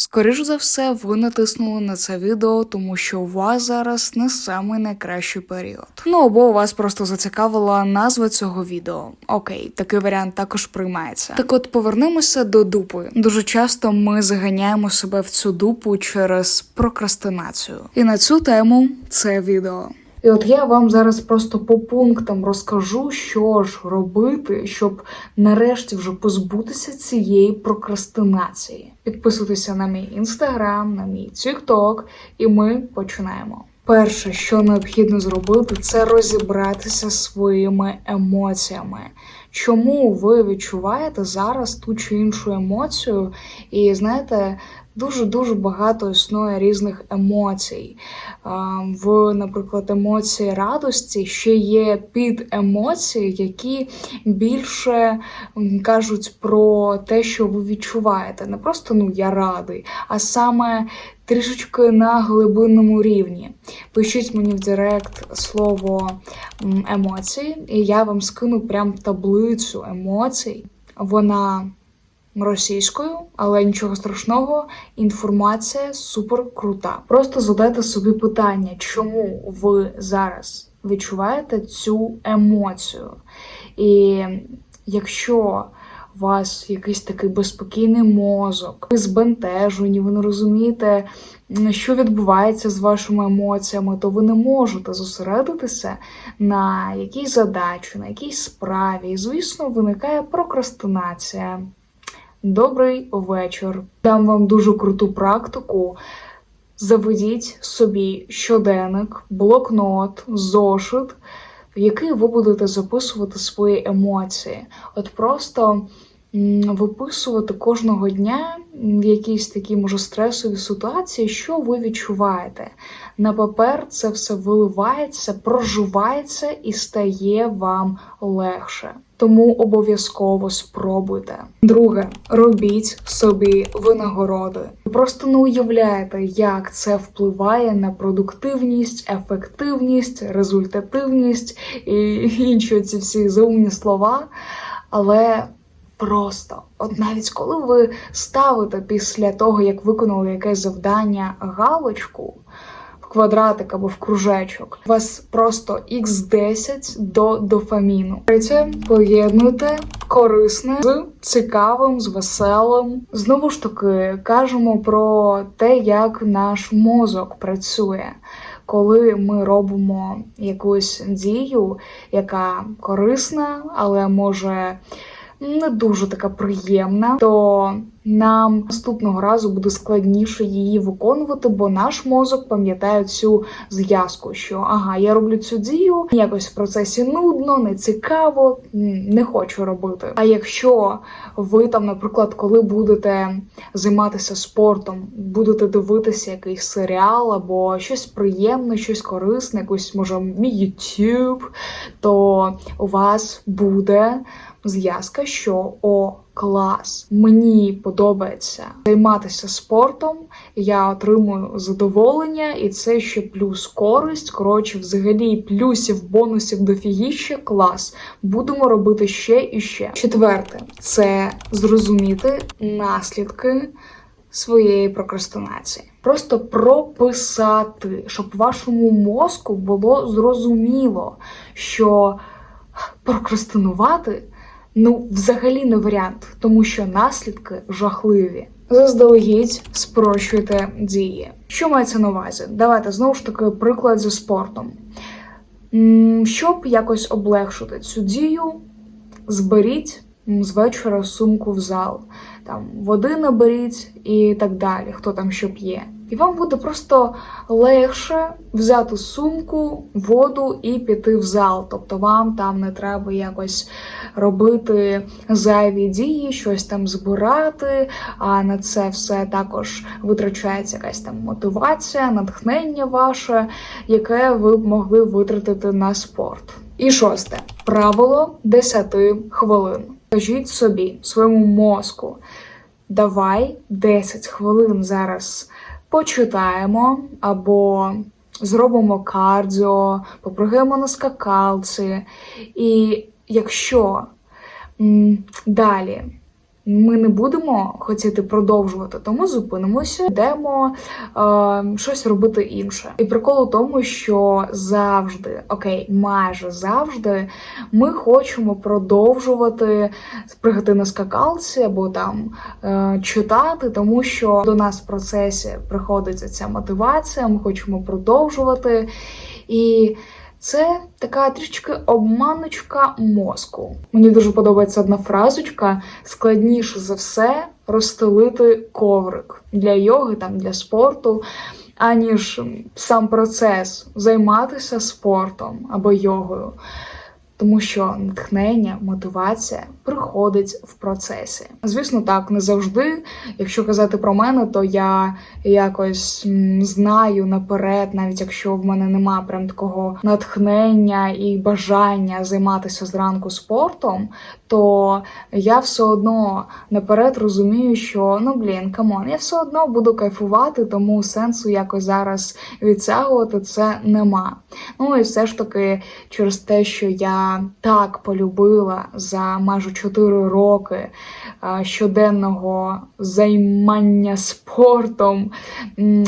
Скоріш за все, ви натиснули на це відео, тому що у вас зараз не самий найкращий період. Ну або вас просто зацікавила назва цього відео. Окей, такий варіант також приймається. Так от повернемося до дупи. Дуже часто ми заганяємо себе в цю дупу через прокрастинацію. І на цю тему це відео. І от я вам зараз просто по пунктам розкажу, що ж робити, щоб нарешті вже позбутися цієї прокрастинації. Підписуйтеся на мій інстаграм, на мій тікток, і ми починаємо. Перше, що необхідно зробити, це розібратися своїми емоціями. Чому ви відчуваєте зараз ту чи іншу емоцію? І знаєте, дуже дуже багато існує різних емоцій. В, наприклад, емоції радості ще є підемоції, які більше кажуть про те, що ви відчуваєте. Не просто ну я радий, а саме трішечки на глибинному рівні. Пишіть мені в Директ слово емоції, і я вам скину прям таблицю емоцій. Вона російською, але нічого страшного. Інформація супер крута. Просто задайте собі питання, чому ви зараз відчуваєте цю емоцію. І якщо у вас якийсь такий безспокійний мозок, ви збентежені, ви не розумієте, що відбувається з вашими емоціями, то ви не можете зосередитися на якійсь задачі, на якійсь справі. І, звісно, виникає прокрастинація. Добрий вечір. Дам вам дуже круту практику. Заведіть собі щоденник, блокнот, зошит, в який ви будете записувати свої емоції. От просто виписувати кожного дня в якійсь такій, може, стресовій ситуації, що ви відчуваєте. На папер це все виливається, проживається і стає вам легше. Тому обов'язково спробуйте. Друге, робіть собі винагороди. Ви просто не уявляєте, як це впливає на продуктивність, ефективність, результативність і інші ці всі заумні слова. Але просто, от навіть коли ви ставите після того, як виконали якесь завдання галочку квадратик або в кружечок, у вас просто x10 до дофаміну. Третє, поєднуйте корисне з цікавим, з веселим. Знову ж таки, кажемо про те, як наш мозок працює. Коли ми робимо якусь дію, яка корисна, але може не дуже така приємна, то нам наступного разу буде складніше її виконувати, бо наш мозок пам'ятає цю зв'язку, що ага, я роблю цю дію, якось в процесі нудно, не цікаво, не хочу робити. А якщо ви там, наприклад, коли будете займатися спортом, будете дивитися якийсь серіал або щось приємне, щось корисне, якусь може YouTube, то у вас буде зв'язка, що о, клас, мені подобається займатися спортом, я отримую задоволення, і це ще плюс користь. Коротше, взагалі, плюсів, бонусів дофігіще, клас. Будемо робити ще і ще. Четверте, це зрозуміти наслідки своєї прокрастинації. Просто прописати, щоб вашому мозку було зрозуміло, що прокрастинувати ну взагалі не варіант, тому що наслідки жахливі. Заздалегідь спрощуйте дії. Що мається на увазі? Давайте знову ж таки приклад зі спортом. Щоб якось облегшити цю дію, зберіть з вечора сумку в зал, там води наберіть і так далі, хто там що п'є. І вам буде просто легше взяти сумку, воду і піти в зал. Тобто вам там не треба якось робити зайві дії, щось там збирати. А на це все також витрачається якась там мотивація, натхнення ваше, яке ви б могли витратити на спорт. І шосте правило 10 хвилин. Кажіть собі, своєму мозку, давай 10 хвилин зараз почитаємо або зробимо кардіо, попрыгаємо на скакалці. І якщо далі ми не будемо хотіти продовжувати, тому зупинимося, йдемо е, щось робити інше. І прикол у тому, що завжди, окей, майже завжди, ми хочемо продовжувати спригати на скакалці або там е, читати, тому що до нас в процесі приходить ця мотивація, ми хочемо продовжувати. І це така трішки обманочка мозку. Мені дуже подобається одна фразочка: складніше за все розстелити коврик для йоги, там для спорту, аніж сам процес займатися спортом або йогою. Тому що натхнення, мотивація приходить в процесі. Звісно, так не завжди. Якщо казати про мене, то я якось знаю наперед, навіть якщо в мене нема прям такого натхнення і бажання займатися зранку спортом, то я все одно наперед розумію, що ну блін, камон, я все одно буду кайфувати, тому сенсу якось зараз відтягувати це нема. Ну і все ж таки через те, що я так полюбила за майже 4 роки щоденного займання спортом,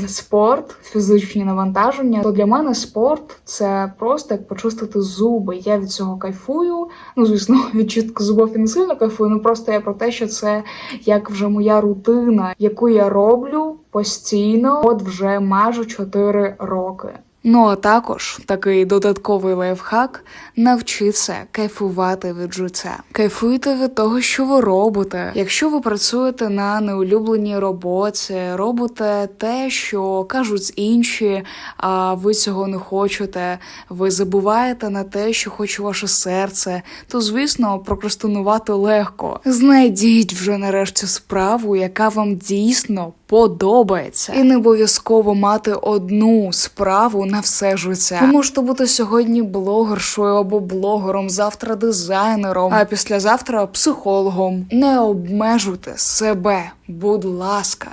спорт, фізичні навантаження, то для мене спорт це просто як почистити зуби. Я від цього кайфую. Ну, звісно, від чистки зубов я не сильно кайфую, ну просто я про те, що це як вже моя рутина, яку я роблю постійно, от вже майже 4 роки. Ну а також такий додатковий лайфхак навчитися кайфувати від життя. Кайфуйте від того, що ви робите. Якщо ви працюєте на неулюбленій роботі, робите те, що кажуть інші, а ви цього не хочете. Ви забуваєте на те, що хоче ваше серце, то звісно прокрастинувати легко. Знайдіть вже нарешті справу, яка вам дійсно подобається, і не обов'язково мати одну справу на все життя. Ви можете бути сьогодні блогершою або блогером, завтра дизайнером, а післязавтра психологом. Не обмежуйте себе, будь ласка.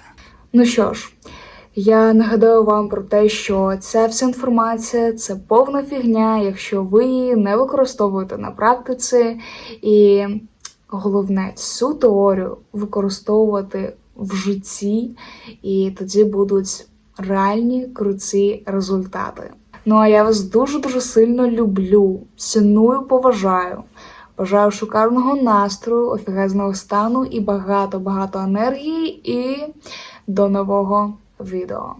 Ну що ж. Я нагадаю вам про те, що ця вся інформація це повна фігня, якщо ви її не використовуєте на практиці, і головне цю теорію використовувати в житті, і тоді будуть реальні круті результати. Ну а я вас дуже дуже сильно люблю, ціную, поважаю. Бажаю шикарного настрою, офігезного стану і багато-багато енергії. І до нового відео.